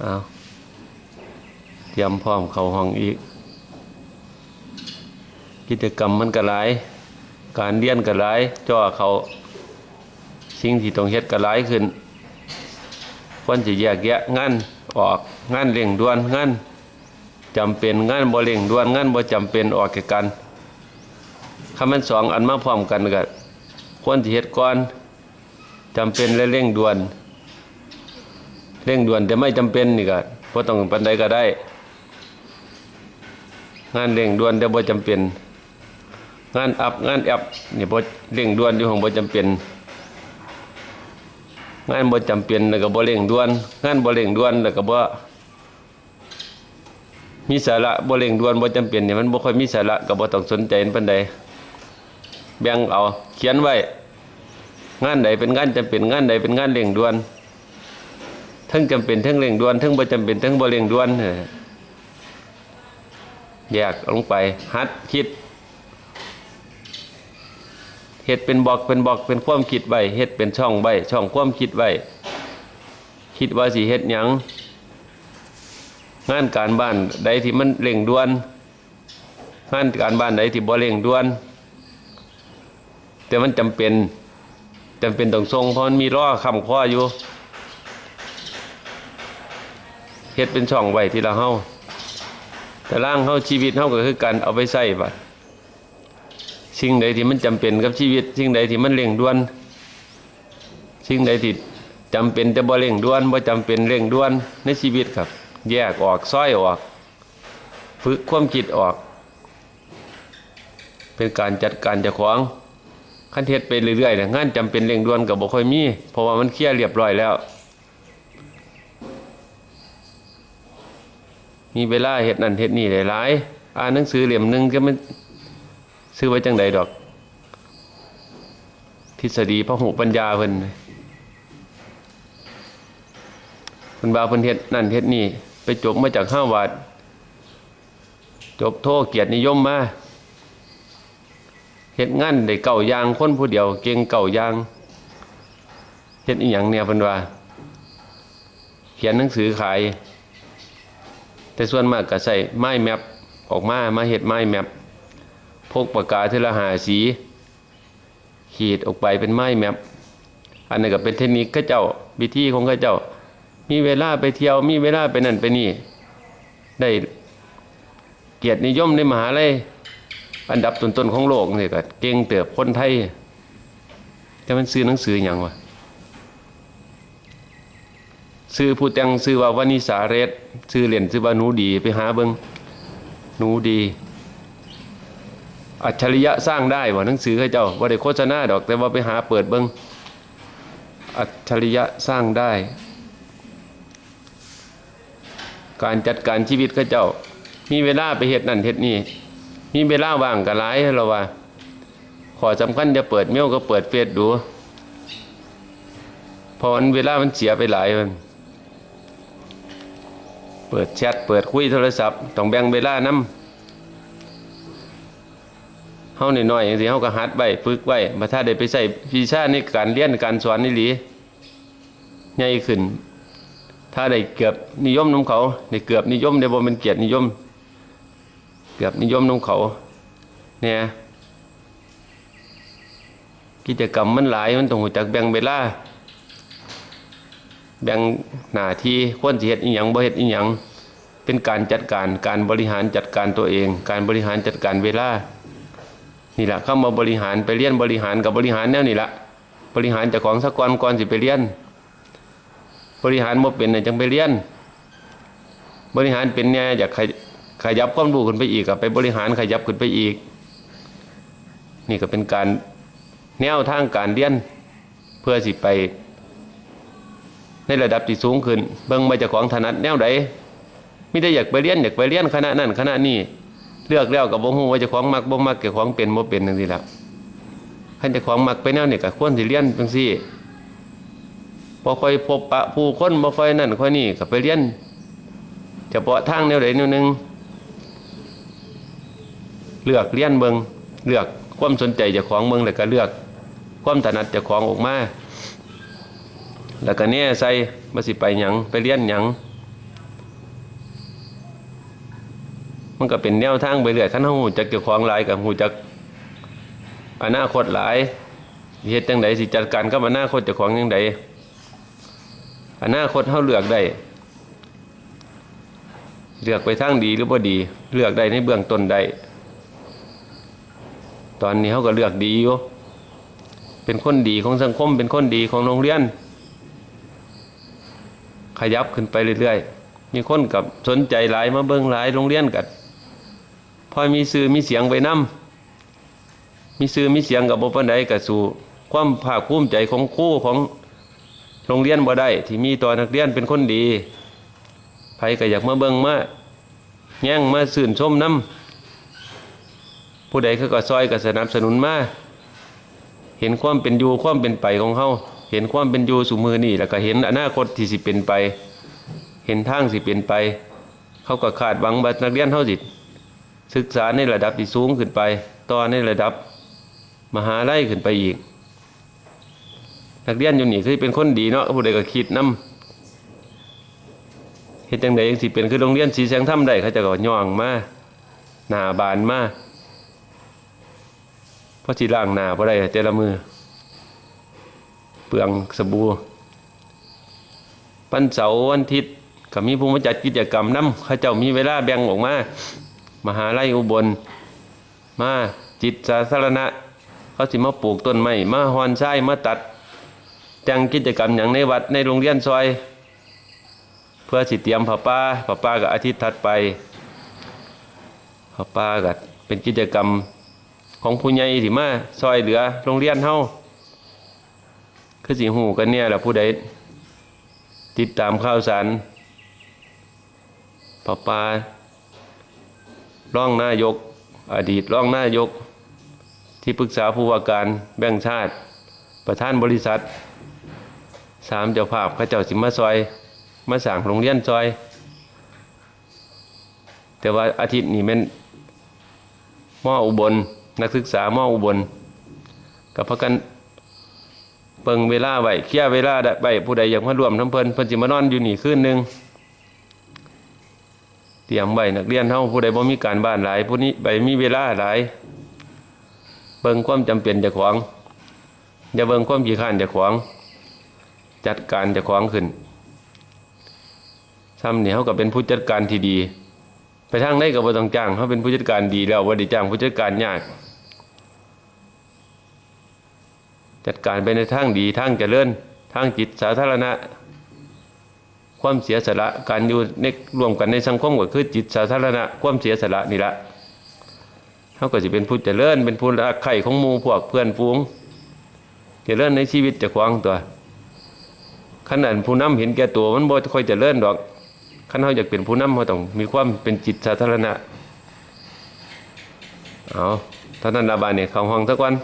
เอาเตรียมพร้อมเข้าห้องอีก กิจกรรมมันก็หลายการเรียนก็หลายจ่อเขาสิ่งที่ต้องเฮ็ดก็หลายขึ้นควรจะแยกแยะงานออกงานเร่งด่วนงานจำเป็นงานบ่เร่งด่วนงานบ่จำเป็นออกแก่กันคำมันสองอันมาพร้อมกันก็ควรสิเฮ็ดก่อนจำเป็นและเร่งด่วน เร่งด่วนแต่ไม่จำเป็นนี่ก็บ่ต้องปานใดก็ได้ งานเร่งด่วนแต่บ่จำเป็น งานอับงานแอบนี่บ่เร่งด่วนอยู่ของบ่จำเป็น งานบ่จำเป็นแล้วก็บ่เร่งด่วน งานบ่เร่งด่วนแล้วก็บ่มีสาระบ่เร่งด่วนบ่จำเป็นนี่มันบ่ค่อยมีสาระก็บ่ต้องสนใจปานใดแบ่งเอาเขียนไว้ งานใดเป็นงานจำเป็นงานใดเป็นงานเร่งด่วน ทั้งจำเป็นทั้งเร่งด่วนทั้งบ่จำเป็นทั้งบ่เร่งด่วนเออแยกลงไปหัดคิดเฮ็ดเป็นบอกเป็นบอกเป็นความคิดไว้เฮ็ดเป็นช่องไว้ช่องความคิดไว้คิดว่าสิเฮ็ดยังงานการบ้านใดที่มันเร่งด่วนงานการบ้านใดที่บ่เร่งด่วน แต่มันจำเป็นจำเป็นต้องส่งเพราะมันมีล้อคำข้ออยู่ เฮ็ดเป็นช่องไว้ทีละเฮาแต่ร่างเฮาชีวิตเฮาก็คือการเอาไปใส่บัดสิ่งใดที่มันจำเป็นกับชีวิต สิ่งใดที่มันเร่งด่วน สิ่งใดที่จำเป็นแต่บ่เร่งด่วนบ่จำเป็นเร่งด่วนในชีวิตครับ แยกออกซ้อยออก ฝึกความคิดออก เป็นการจัดการเจ้าของคันเทศไปเรื่อยๆนี่ยงานจำเป็นเร่งด่วนก็บ่ค่อยมีเพราะว่ามันเคลียร์เรียบร้อยแล้ว มีเวลาเฮ็ดนั่นเฮ็ดนี่หลายๆอ่านหนังสือเหลี่ยมหนึ่งก็ไมันซื้อไว้จังใดดอก ทฤษฎีพระหุปัญญาเพิ่นเพิ่นว่าเพิ่นเฮ็ดนั่นเฮ็ดนี่ ไปจบมาจากห้าวาดจบโทษเกียรตินิยมมาเฮ็ดงานได้เก่ายางคนผู้เดียว เก่งเก่ายางเฮ็ดอีหยังเนี่ยเพิ่นว่า เขียนหนังสือขาย แต่ส่วนมากก็ใส่ไม้แมปออกมามาเฮ็ดไม้แมปพกปากกาเทละหาสี ขีดออกไปเป็นไม้แมปอันนั้ก็เป็นเทคนิคข้าเจ้าวิธีของข้าเจ้า มีเวลาไปเที่ยวมีเวลาไปนั่นไปนี่ ได้เกียรตินิยมในมหาลัยอันดับต้นๆของโลกนี่ก็เก่งเติบคนไทยแต่มันซื้อหนังสืออย่างวะ ซื้อผู้แต่งซื้อว่าวานิสาเรศซื้อเหรียญซื้อว่าหนูดีไปหาเบิงหนูดี อัจฉริยะสร้างได้ว่าหนังสือเขาเจ้าว่าได้โฆษณาดอก แต่ว่าไปหาเปิดเบิงอัจฉริยะสร้างได้ การจัดการชีวิตเขาเจ้า มีเวลาไปเฮ็ดนั่นเฮ็ดนี่มีเวลาว่างก็หลายเราว่า ขอสำคัญจะเปิดเมลก็เปิดเฟซดูพราะมันเวลามันเสียไปหลายมัน เปิดแชทเปิดคุยโทรศัพท์ต้องแบ่งเวลานำเฮาหน่อยๆอย่างสิเฮาก็หัดไว้ฝึกไว้มาถ้าได้ไปใส่วิชาในการเรียนการสอนนี่หลีใหญ่ขึ้น ถ้าได้เกือบนิยมน้ำเขาได้เกือบนิยมได้บ่เป็นเกียรตินิยม เกือบนิยมน้ำเขา เนี่ยกิจกรรมมันหลายมันต้องรู้จักแบ่งเวลา แบ่งหน้าที่ควรสิเฮ็ดอีหยังบ่เฮ็ดอีหยังเป็นการจัดการการบริหารจัดการตัวเอง การบริหารจัดการเวลานี่แหละเข้ามาบริหารไปเรียนบริหารกับบริหารแนวนี่แหละบริหารจากของสะกอนก่อนสิไปเรียน บริหารบ่เป็นน่ะจังไปเรียน บริหารเป็นเนี่ยอยากขยขยับความรู้ขึ้นไปอีกกับไปบริหารขยับขึ้นไปอีก นี่ก็เป็นการแนวทางการเรียนเพื่อสิไป ระดับที่สูงขึ้น เบิ่งมาจากของถนัดแนวใดมิได้อยากไปเรียนอยากไปเรียนคณะนั้นคณะนี้เลือกแล้วกับบ่ฮู้ว่าจะของมักบ่มักเจ้าของเป็นบ่เป็นจังซี่ล่ะคันจ้าของมักไปแนวนี่ก็ควรสิเรียนจังซี่บ่ค่อยพบปะผู้คนบ่ค่อยนั่นค่อยนี่ก็ไปเรียนเฉพาะทางแนวใดแนวหนึ่งเลือกเรียนเบิ่งเลือกความสนใจจ้าของเบิ่งแล้วก็เลือก ความถนัดจ้าของออกมา แล้วก็เนี่ยใส่มาสิไปยังไปเลี้ยนยังมันก็เป็นแนวทางไปเรื่อยท่านหูจักเกี่ยวของหลายกับหูจักอนาคตหลายเหตุจังไดสิจัดการกับอนาคตเจ้าของยังไงอนาคตเท่าเลือกได้ เลือกไปทางดีหรือบ่ดี เลือกได้ในเบื้องต้นได้ตอนนี้เขาก็เลือกดีอยู่เป็นคนดีของสังคมเป็นคนดีของโรงเรียน ขยับขึ้นไปเรื่อยๆ มีคนกับสนใจหลายมาเบิ่งหลายโรงเรียนกันพอมีสื่อมีเสียงไปนํมีสื่อมีเสียงกับบ่ปานใดก็สู่ความภาคภูมิใจของครูของโรงเรียนบ่ได้ ที่มีต่อนักเรียนเป็นคนดีไผก็อยากมาเบิ่งมาแย่งมาสื่นชมนํผู้ใดเขาก็ซอยก็สนับสนุนมาเห็นความเป็นอยู่ความเป็นไปของเขา เห็นความเป็นอยู่สู่มือนี่แล้วก็เห็นอนาคตที่สิเป็นไป เห็นทางสิเป็นไป เขาก็คาดหวังว่านักเรียนเขาสิศึกษาในระดับที่สูงขึ้นไป ต่อในระดับมหาลัยขึ้นไปอีก นักเรียนอยู่นี่คือเป็นคนดีเนาะผู้ใดก็คิดนํเฮ็ดจังไดจังสิเป็นคือโรงเรียนสีแสงถ้ำได้เขาจะก็ย่องมาหน้าบานมาเพราะสิล้างหน้าบ่ได้แต่ละมือ ปลืองสบู่วันเสาร์วันอาทิตย์ก็มีผู้มาจัดกิจกรรมนํเขาเจ้ามีเวลาแบ่งออกมา มหาลัยอุบล มาจิตสาธารณะ เขาสิมาปลูกต้นไม้มาฮอนไส้มาตัดจังกิจกรรมอย่างในวัดในโรงเรียนซอย เพื่อสิเตรียมผ้าป่าผ้าป่ากับอาทิตย์ถัดไปผ้าป่ากับเป็นกิจกรรมของผู้ใหญ่ที่มาซอยเหลือโรงเรียนเฮา คือสิหูกันเนี่ยแหละผู้ใดติดตามข่าวสารผ้าป่าร่องนายก อดีตร่องนายก ที่ปรึกษาผู้ว่าการแบ่งชาติ ประธานบริษัทสามเจ้าภาพข้าเจ้าสิมาซอย มาสั่งโรงเรียนซอย แต่ว่าอาทิตย์นี้แมันม่ออุบล นักศึกษาม่ออุบล กับพากัน เปิงเวลาไว้เคลียเวลาได้ไว้ผู้ใดอยากมาร่วมทั้งเพิ่นเพิ่นสิมานอนอยู่นี่คืนหนึ่งเตรียมไว้นักเรียนเฮาผู้ใดบ่มีการบ้านหลายผู้นี้ใบมีเวลาหลาย เบิ่งความจำเป็นจ้าของอย่าเบิ่งความขี้ข้านจ้าของจัดการจ้าของขึ้นซ้ำนี่เขาก็เป็นผู้จัดการที่ดี ไปทางได้ก็บ่ต้องจ้างเขาเป็นผู้จัดการดีแล้วบ่ได้จ้างผู้จัดการยาก จัดการไปในทางดีทางเจริญทางจิตสาธารณะ ความเสียสละการอยู่ในร่วมกันในสังคมก็คือจิตสาธารณะ ความเสียสละนี่ละเขาก็จะเป็นผู้เจริญเป็นผู้รักใคร่ของมูพวกเพื่อนฝูงเจริญในชีวิตจะควางตัวขนาดผู้นำเห็นแก่ตัวมันบ่ค่อยเจริญดอกขั้นเขาอยากเป็นผู้นำเขาต้องมีความเป็นจิตสาธารณะเอาท่านั้นดาบานเนี่ยเขาห้องสักวัน